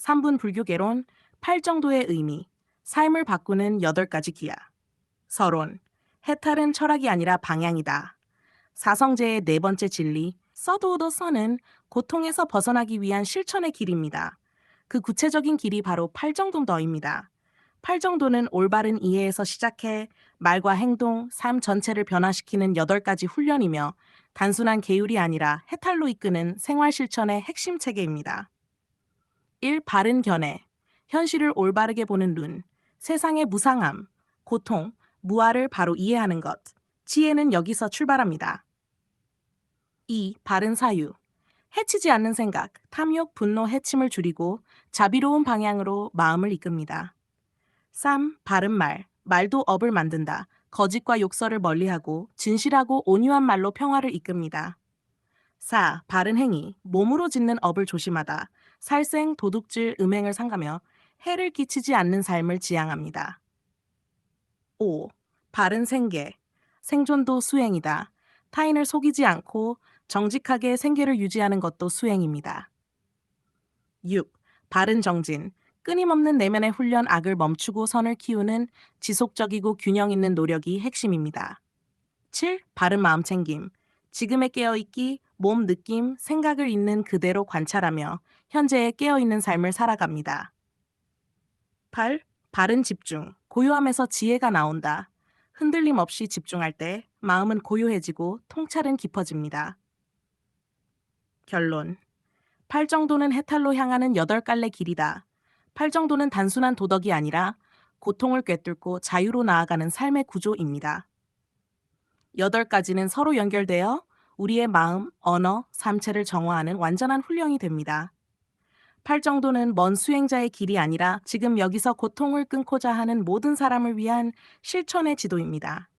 3분 불교 개론, 8정도의 의미, 삶을 바꾸는 8가지 기야. 서론, 해탈은 철학이 아니라 방향이다. 사성제의 네 번째 진리, 서도우더 선은 고통에서 벗어나기 위한 실천의 길입니다. 그 구체적인 길이 바로 팔정도더입니다. 팔정도는 올바른 이해에서 시작해 말과 행동, 삶 전체를 변화시키는 8가지 훈련이며 단순한 계율이 아니라 해탈로 이끄는 생활 실천의 핵심 체계입니다. 1. 바른 견해. 현실을 올바르게 보는 눈. 세상의 무상함, 고통, 무아를 바로 이해하는 것. 지혜는 여기서 출발합니다. 2. 바른 사유. 해치지 않는 생각, 탐욕, 분노, 해침을 줄이고 자비로운 방향으로 마음을 이끕니다. 3. 바른 말. 말도 업을 만든다. 거짓과 욕설을 멀리하고 진실하고 온유한 말로 평화를 이끕니다. 4. 바른 행위. 몸으로 짓는 업을 조심하다. 살생, 도둑질, 음행을 삼가며 해를 끼치지 않는 삶을 지향합니다. 5. 바른 생계. 생존도 수행이다. 타인을 속이지 않고 정직하게 생계를 유지하는 것도 수행입니다. 6. 바른 정진. 끊임없는 내면의 훈련 악을 멈추고 선을 키우는 지속적이고 균형 있는 노력이 핵심입니다. 7. 바른 마음 챙김. 지금에 깨어있기, 몸, 느낌, 생각을 있는 그대로 관찰하며 현재에 깨어있는 삶을 살아갑니다. 8. 바른 집중. 고요함에서 지혜가 나온다. 흔들림 없이 집중할 때 마음은 고요해지고 통찰은 깊어집니다. 결론. 팔정도는 해탈로 향하는 여덟 갈래 길이다. 팔정도는 단순한 도덕이 아니라 고통을 꿰뚫고 자유로 나아가는 삶의 구조입니다. 여덟 가지는 서로 연결되어 우리의 마음, 언어, 삶체를 정화하는 완전한 훈련이 됩니다. 팔정도는 먼 수행자의 길이 아니라 지금 여기서 고통을 끊고자 하는 모든 사람을 위한 실천의 지도입니다.